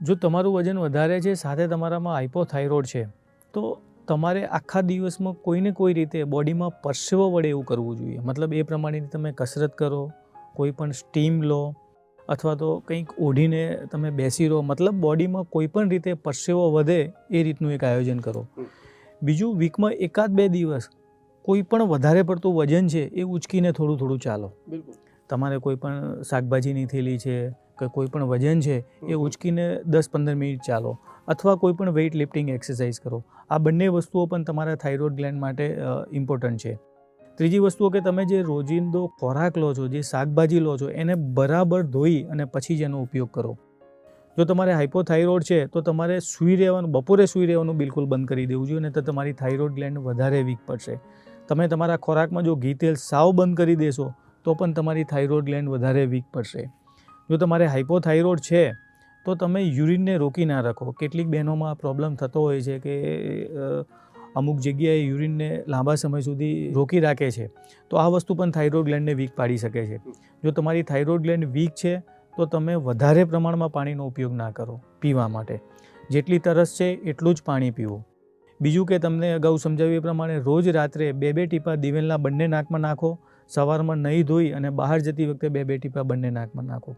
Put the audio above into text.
જો તમારું વજન વધારે છે સાથે તમારામાં હાઇપોથાઇરોઇડ છે તો તમારે આખા દિવસમાં કોઈને કોઈ રીતે બોડીમાં પરસેવો વડે એવું કરવું જોઈએ. મતલબ એ પ્રમાણેની તમે કસરત કરો કોઈ પણ સ્ટીમ લો અથવા તો કંઈક ઓઢીને તમે બેસી રહો. મતલબ બોડીમાં કોઈ પણ રીતે પરસેવો વધે એ રીતનું એક આયોજન કરો. બીજું વીકમાં એકાદ બે દિવસ કોઈ પણ વધારે પડતું વજન છે એ ઉચકીને થોડું થોડું ચાલો. બિલકુલ. તમારે કોઈ પણ શાકભાજીની થેલી છે કે કોઈ પણ વજન છે એ. ઉચકીને દસ પંદર મિનિટ ચાલો. અથવા કોઈ પણ વેઇટ લિફ્ટિંગ એક્સરસાઇઝ કરો. આ બંને વસ્તુઓ પણ તમારા થાઇરોઇડ ગ્લેન્ડ માટે ઇમ્પોર્ટન્ટ છે. ત્રીજી વસ્તુઓ કે તમે જે રોજિંદો ખોરાક લો છો જે શાકભાજી લો છો એને બરાબર ધોઈ અને પછી જ એનો ઉપયોગ કરો. જો તમારે હાઇપોથાઇરોઇડ છે તો તમારે સૂઈ રહેવાનું બપોરે સૂઈ રહેવાનું બિલકુલ બંધ કરી દેવું જોઈએ નહીં તો તમારી થાઇરોઇડ ગ્લેન્ડ વધારે વીક પડશે. તમે તમારા ખોરાકમાં જો ઘી તેલ સાવ બંધ કરી દેશો તો પણ તમારી થાઇરોઇડ ગ્લેન્ડ વધારે વીક પડશે. જો તમારે હાઇપોથાઇરોઇડ છે, તો તમે યુરિનને રોકી ના રાખો. કેટલીક બહેનોમાં પ્રોબ્લેમ થતો હોય છે કે અમુક જગ્યાએ યુરિનને લાંબા સમય સુધી રોકી રાખે છે, તો આ વસ્તુ પણ થાઇરોઇડ ગ્લેન્ડને વીક પાડી શકે છે. જો તમારી થાઇરોઇડ ગ્લેન્ડ વીક છે, તો તમે વધારે પ્રમાણમાં પાણીનો ઉપયોગ ના કરો પીવા માટે. જેટલી તરસ છે, એટલું જ પાણી પીવું. બીજું કે તમને અગાઉ સમજાવ્યું એ પ્રમાણે રોજ રાત્રે બે બે ટીપા દિવેલના બંને નાકમાં નાખો સવારમાં નહીં ધોઈ અને બહાર જતી વખતે બે બે ટીપા બંને નાકમાં નાખો.